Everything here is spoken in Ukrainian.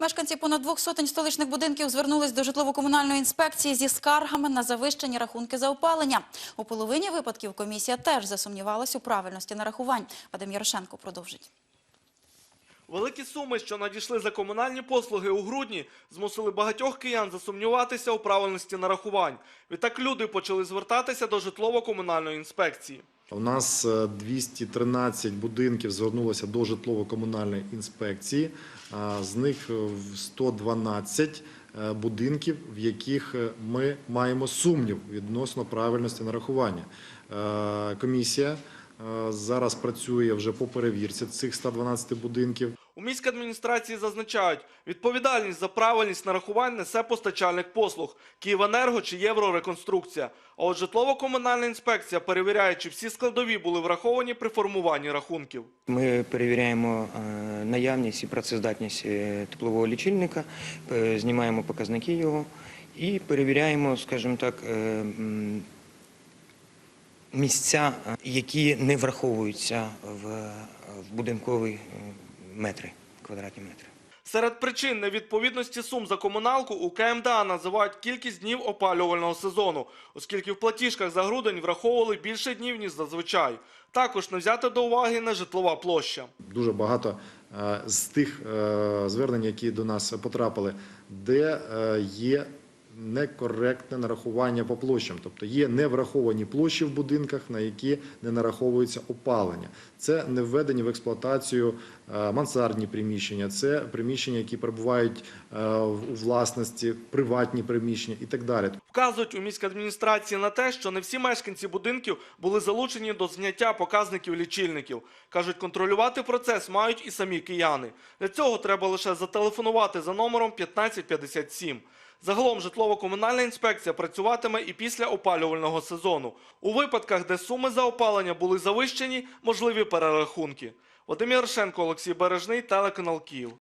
Мешканці понад двох сотень столичних будинків звернулись до житлово-комунальної інспекції зі скаргами на завищені рахунки за опалення. У половині випадків комісія теж засумнівалась у правильності нарахувань. Вадим Ярошенко продовжить. Великі суми, що надійшли за комунальні послуги у грудні, змусили багатьох киян засумніватися у правильності нарахувань. Відтак люди почали звертатися до житлово-комунальної інспекції. У нас е, 213 будинків звернулося до житлово-комунальної інспекції. З них е, в 112 е, будинків, в яких е, ми маємо сумнів відносно правильності нарахування. Е, Комісія е, зараз працює вже по перевірці цих 112 будинків. У міській адміністрації зазначають, відповідальність за правильність нарахувань несе постачальник послуг «Київенерго» чи «Єврореконструкція». А от житлово-комунальна інспекція перевіряє, чи всі складові були враховані при формуванні рахунків. Ми перевіряємо е, наявність і працездатність е, теплового лічильника, е, знімаємо показники його і перевіряємо, скажімо так, місця, які не враховуються в, е, метри, квадратні метри. Серед причин невідповідності сум за комуналку у КМДА називають кількість днів опалювального сезону, оскільки в платіжках за грудень враховували більше днів, ніж зазвичай. Також не взяти до уваги нежитлова площа. Дуже багато е, з тих е, звернень, які до нас потрапили, де е, є некоректне нарахування по площам, тобто є невраховані площі в будинках, на які не нараховується опалення. Це не введені в експлуатацію е, мансардні приміщення, це приміщення, які перебувають е, у власності, приватні приміщення і так далі. Вказують у міській адміністрації на те, що не всі мешканці будинків були залучені до зняття показників лічильників. Кажуть, контролювати процес мають і самі кияни. Для цього треба лише зателефонувати за номером 1557. Загалом житлово-комунальна інспекція працюватиме і після опалювального сезону. У випадках, де суми за опалення були завищені, можливі перерахунки. Вадим Ярошенко, Олексій Бережний, телеканал Київ.